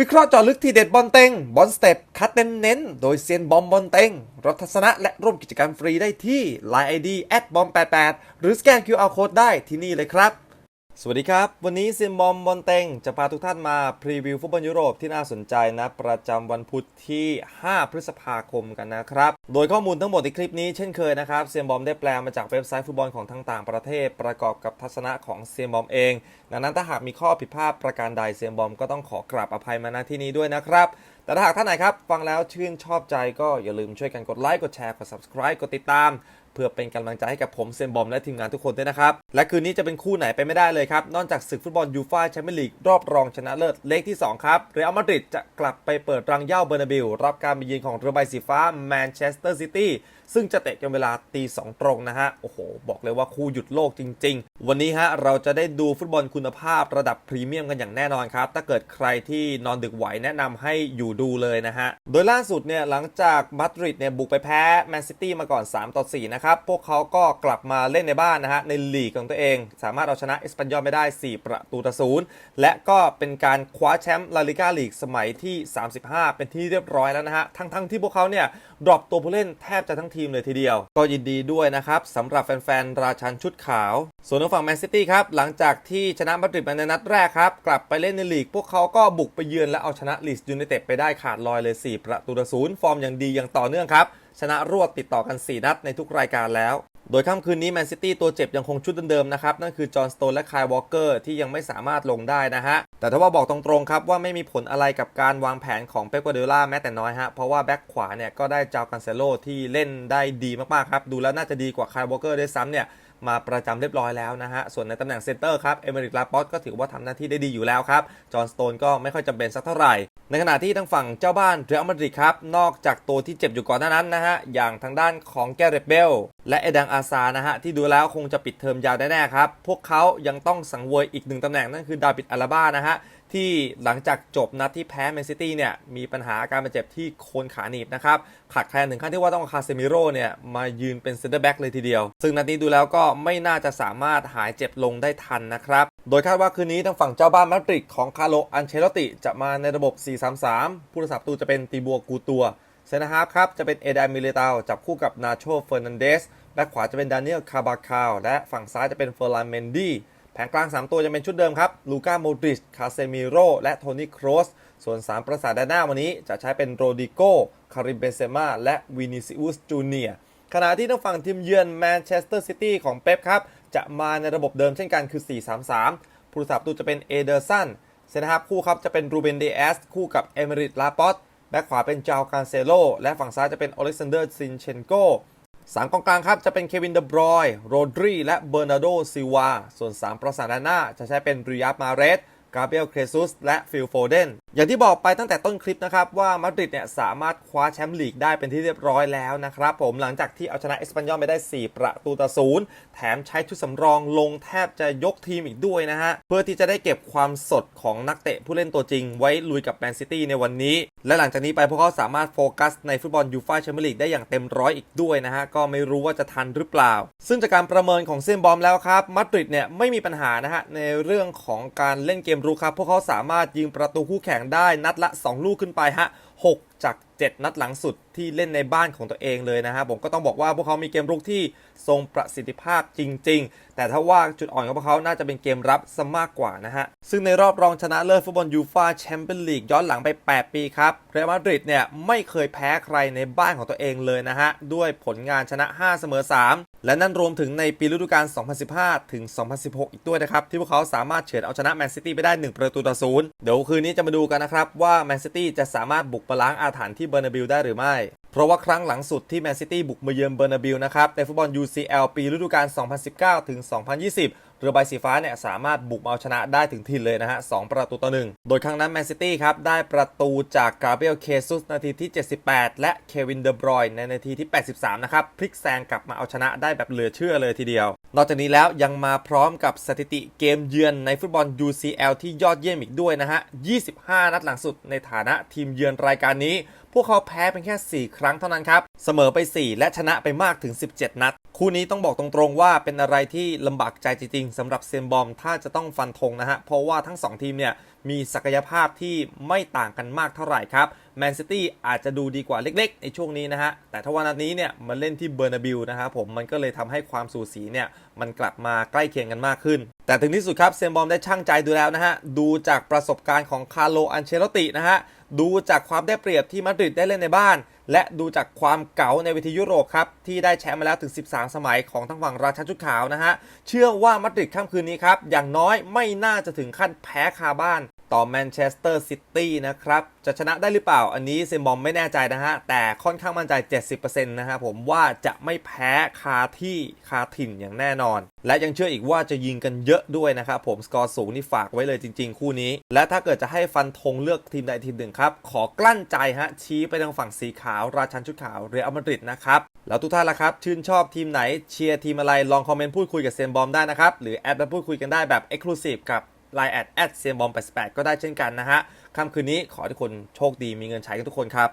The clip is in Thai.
วิเคราะห์จอลึกที่เด็ดบอลเต็ง บอลสเต็ป คัดเน้นๆ โดยเซียนบอมบอลเต็ง รับทัศนะและร่วมกิจกรรมฟรีได้ที่ Line ID แอดบอม88หรือสแกน QR Code ได้ที่นี่เลยครับ สวัสดีครับ วันนี้เซียนบอมบอลเต็งจะพาทุกท่านมาพรีวิวฟุตบอลยุโรปที่น่าสนใจนะ ประจำวันพุธที่ 5 พฤษภาคมกันนะครับ โดยข้อมูลทั้งหมดในคลิปนี้เช่นเคยนะครับเซียนบอมได้แปลมาจากเว็บไซต์ฟุตบอลของทั้งต่างประเทศ ประกอบกับทัศนะของเซียนบอมเอง ดังนั้นถ้าหากมีข้อผิดพลาดประการใดเซียนบอมก็ต้องขอกราบอภัยมาณที่นี้ด้วยนะครับแต่ถ้าหากท่านไหนครับ ฟังแล้วชื่นชอบใจก็อย่าลืมช่วยกันกดไลค์กดแชร์กด subscribe กดติดตาม พื่อเป็นกำลังใจให้กับผมเซนบอมและทีมงานทุกคนด้วยนะครับ และคืนนี้จะเป็นคู่ไหนไปไม่ได้เลยครับ นอกจากศึกฟุตบอลยูฟ่าแชมเปี้ยนลีกรอบรองชนะเลิศเลขที่ 2 ครับเรอัลมาดริดจะกลับไปเปิดรังเย้าเบอร์นาบิลรับการมาเยือนของเรือใบสีฟ้าแมนเชสเตอร์ซิตี้ซึ่งจะเตะกันเวลาตีสองตรงนะฮะ โอ้โห บอกเลยว่าคู่หยุดโลกจริง ๆ วันนี้ฮะ เราจะได้ดูฟุตบอลคุณภาพระดับพรีเมียมกันอย่างแน่นอนครับ ถ้าเกิดใครที่นอนดึกไหวแนะนำให้อยู่ดูเลยนะฮะ โดยล่าสุดเนี่ยหลังจากมาดริดเนี่ยบุกไปแพ้แมนซิตี้มาก่อน 3 ต่อ 4 นะครับพวกเขาก็กลับมาเล่นในบ้านนะฮะในลีกของตัวเอง สามารถเอาชนะเอสปันยอลไม่ได้ 4 ประตูต่อศูนย์และก็เป็นการคว้าแชมป์ลาลิกาลีกสมัยที่ 35 เป็นที่เรียบร้อยแล้วนะฮะ ทั้งๆที่พวกเขาเนี่ยดรอปตัวผู้เล่นแทบจะทั้งทีมเลยทีเดียว ก็ยินดีด้วยนะครับสำหรับแฟนๆ ราชันชุดขาว ส่วนทางฝั่งแมนซิตี้ครับ หลังจากที่ชนะมาดริดมาในนัดแรกครับ กลับไปเล่นในลีก พวกเขาก็บุกไปเยือนและเอาชนะลีสยูไนเต็ดไปได้ขาดลอยเลย 4 ประตูต่อศูนย์ฟอร์มอย่างดีอย่างต่อเนื่องครับ ชนะรวดติดต่อกัน 4 นัดในทุกรายการแล้ว โดยค่ำคืนนี้แมนซิตี้ตัวเจ็บยังคงชุดเดิมๆนะครับ นั่นคือจอห์นสโตนและคายวอลเกอร์ที่ยังไม่สามารถลงได้นะฮะ แต่ถ้าว่าบอกตรงๆครับว่าไม่มีผลอะไรกับการวางแผนของเป๊ปกัวเดล่าแม้แต่น้อยฮะ เพราะว่าแบ็กขวาเนี่ยก็ได้จาวกันเซโลที่เล่นได้ดีมากๆครับ ดูแล้วน่าจะดีกว่าคายวอลเกอร์ด้วยซ้ำเนี่ยมาประจำเรียบร้อยแล้วนะฮะ ส่วนในตำแหน่งเซนเตอร์ครับ เอเมริกลาปอตก็ถือว่าทำหน้าที่ได้ดีอยู่แล้วครับ จอห์นสโตนก็ไม่ค่อยจำเป็นสักเท่าไหร่ ในขณะที่ทางฝั่งเจ้าบ้านเรอัลมาดริดครับ นอกจากตัวที่เจ็บอยู่ก่อนหน้านั้นนะฮะ อย่างทางด้านของแกเรตเบล และเอดังอาซานะฮะ ที่ดูแล้วคงจะปิดเทอมยาวแน่ๆครับ พวกเขายังต้องสังเวยอีกหนึ่งตำแหน่งนั่นคือดาวิดอาราบ้านะฮะ ที่หลังจากจบนัดที่แพ้แมนซิตี้เนี่ยมีปัญหาอาการบาดเจ็บที่โคนขาหนีบนะครับขาดแคลนถึงขั้นที่ว่าต้องเอาคาเซมิโร่เนี่ยมายืนเป็นเซนเตอร์แบ็กเลยทีเดียว ซึ่งนัดนี้ดูแล้วก็ไม่น่าจะสามารถหายเจ็บลงได้ทันนะครับ โดยคาดว่าคืนนี้ทางฝั่งเจ้าบ้านมาดริดของคาร์โลอันเชลติ จะมาในระบบ 4-3-3 ผู้รักษาประตูจะเป็นตีบัวกูตัวเซนฮาร์ฟครับจะเป็นเอดามิเลตาจับคู่กับนาโชเฟอร์นันเดสแบ็คขวาจะเป็นดานิเอลคาบาคาวและฝั่งซ้ายจะเป็นเฟอร์ลานเมนดี้ แผงกลาง 3 ตัวจะเป็นชุดเดิมครับ ลูก้าโมดริช คาเซมิโร และโทนี่ ครอส ส่วน 3 ประสาทด้านหน้าวันนี้จะใช้เป็นโรดิโก คาริมเบเซมาและวินิซิอุส จูเนียขณะที่ทางฝั่งทีมเยือนแมนเชสเตอร์ซิตี้ของเป๊ปครับ จะมาในระบบเดิมเช่นกันคือ 4-3-3 ผู้รักษาประตูจะเป็นเอเดอร์สัน เซนทรัฟคู่ครับจะเป็นรูเบนเดอสคู่กับเอเมริตลาปอต แบ็คขวาเป็นจาวการเซโล และฝั่งซ้ายจะเป็นอเล็กซานเดอร์ซินเชนโก สามกองกลางครับจะเป็นเควินเดบรอยโรดรีและเบอร์นาโดซิวา ส่วน 3 ประสานด้านหน้าจะใช้เป็นริยับมาเรส กาเบรียล เคซุส และฟิลโฟเดน อย่างที่บอกไปตั้งแต่ต้นคลิปนะครับ ว่ามาดริดเนี่ยสามารถคว้าแชมป์ลีกได้เป็นที่เรียบร้อยแล้วนะครับผมหลังจากที่เอาชนะเอสปันยอลไปได้ 4 ประตูต่อศูนย์แถมใช้ชุดสำรองลงแทบจะยกทีมอีกด้วยนะฮะ เพื่อที่จะได้เก็บความสดของนักเตะผู้เล่นตัวจริง ไว้ลุยกับแมนซิตี้ในวันนี้ และหลังจากนี้ไปพวกเขาสามารถโฟกัสในฟุตบอลยูฟ่าแชมเปี้ยนลีกได้อย่างเต็มร้อยอีกด้วยนะฮะก็ไม่รู้ว่าจะทันหรือเปล่า ซึ่งจากการประเมินของเซนบอมแล้วครับมาดริดเนี่ยไม่มีปัญหานะฮะในเรื่องของการเล่นเกมรุกครับ พวกเขาสามารถยิงประตูคู่แข่งได้นัดละ 2 ลูกขึ้นไปฮะ 6 จาก 7 นัดหลังสุดที่เล่นในบ้านของตัวเองเลยนะฮะผมก็ต้องบอกว่าพวกเขามีเกมรุกที่ทรงประสิทธิภาพจริง ๆ แต่ถ้าว่าจุดอ่อนของพวกเขาน่าจะเป็นเกมรับซะมากกว่านะฮะ ซึ่งในรอบรองชนะเลิศฟุตบอลยูฟาแชมเปี้ยนลีกย้อนหลังไป 8 ปีครับเรอัลมาดริดเนี่ยไม่เคยแพ้ใครในบ้านของตัวเองเลยนะฮะ ด้วยผลงานชนะ 5 เสมอ 3 และนั่นรวมถึงในปีฤดูกาล 2015 ถึง 2016 อีกด้วยนะครับ ที่พวกเขาสามารถเฉือนเอาชนะแมนซิตี้ไปได้ 1 ประตูต่อศูนย์เดี๋ยวคืนนี้จะมาดูกันนะครับว่าแมนซิตี้จะสามารถบุกปล้างอาถรรพ์ที่เบอร์นาบิลได้หรือไม่ ราะว่าครั้งหลังสุดที่แมนซิตี้บุกมาเยือนเบอร์นาบิลนะครับในฟุตบอล UCL ปีฤดูกาล 2019 ถึง 2020 เรือใบสีฟ้าเนี่ยสามารถบุกเอาชนะได้ถึงถิ่นเลยนะฮะ 2 ประตูต่อหนึ่งโดยครั้งนั้นแมนซิตี้ครับ ได้ประตูจากกาเบรียลเคซุสนาทีที่ 78 และเควินเดบรอยในนาทีที่ 83 นะครับ พลิกแซงกลับมาเอาชนะได้แบบเหลือเชื่อเลยทีเดียว นอกจากนี้แล้วยังมาพร้อมกับสถิติเกมเยือนในฟุตบอล UCL ที่ยอดเยี่ยมอีกด้วยนะฮะ 25 นัดหลังสุดในฐานะทีมเยือนรายการนี้ พวกเขาแพ้เป็นแค่ 4 ครั้งเท่านั้นครับ เสมอไป 4 และชนะไปมากถึง 17 นัด คู่นี้ต้องบอกตรงๆว่าเป็นอะไรที่ลำบากใจจริงๆสำหรับเซนบอมถ้าจะต้องฟันธงนะฮะ เพราะว่าทั้ง 2 ทีมเนี่ยมีศักยภาพที่ไม่ต่างกันมากเท่าไหร่ครับแมนซิตี้อาจจะดูดีกว่าเล็กๆ ในช่วงนี้นะฮะ แต่ถ้าวันนัดนี้เนี่ยมันเล่นที่เบอร์นาบิลนะครับผมมันก็เลยทำให้ความสูสีเนี่ยมันกลับมาใกล้เคียงกันมากขึ้น แต่ถึงที่สุดครับเซนบอมได้ช่างใจดูแล้วนะฮะ ดูจากประสบการณ์ของคาร์โลอันเชลตินะฮะ ดูจากความได้เปรียบที่มาดริดได้เล่นในบ้าน และดูจากความเก๋าในเวทียุโรปครับ ที่ได้แชมป์มาแล้วถึง 13 สมัยของทั้งฝั่งราชาชุดขาวนะฮะ เชื่อว่ามาดริดค่ำคืนนี้ครับ อย่างน้อยไม่น่าจะถึงขั้นแพ้คาบ้าน ต่อแมนเชสเตอร์ซิตี้นะครับ จะชนะได้หรือเปล่าอันนี้เซมบอมไม่แน่ใจนะฮะ แต่ค่อนข้างมั่นใจ 70%นะฮะผมว่าจะไม่แพ้คาที่คาถิ่นอย่างแน่นอน และยังเชื่ออีกว่าจะยิงกันเยอะด้วยนะครับผมสกอร์สูงนี่ฝากไว้เลยจริง ๆ คู่นี้ และถ้าเกิดจะให้ฟันธงเลือกทีมใดทีมหนึ่งครับ ขอกลั้นใจฮะ ชี้ไปทางฝั่งสีขาว ราชันชุดขาวเรอัลมาดริดนะครับแล้วทุกท่านล่ะครับ ชื่นชอบทีมไหนเชียร์ทีมอะไรลองคอมเมนต์พูดคุยกับเซมบอมได้นะครับหรือแอดมาพูดคุยกันได้แบบ Exclusive กับ Line แอดแอดเซียมบอม88ก็ได้เช่นกันนะฮะค่ำคืนนี้ขอให้ทุกคนโชคดีมีเงินใช้กันทุกคนครับ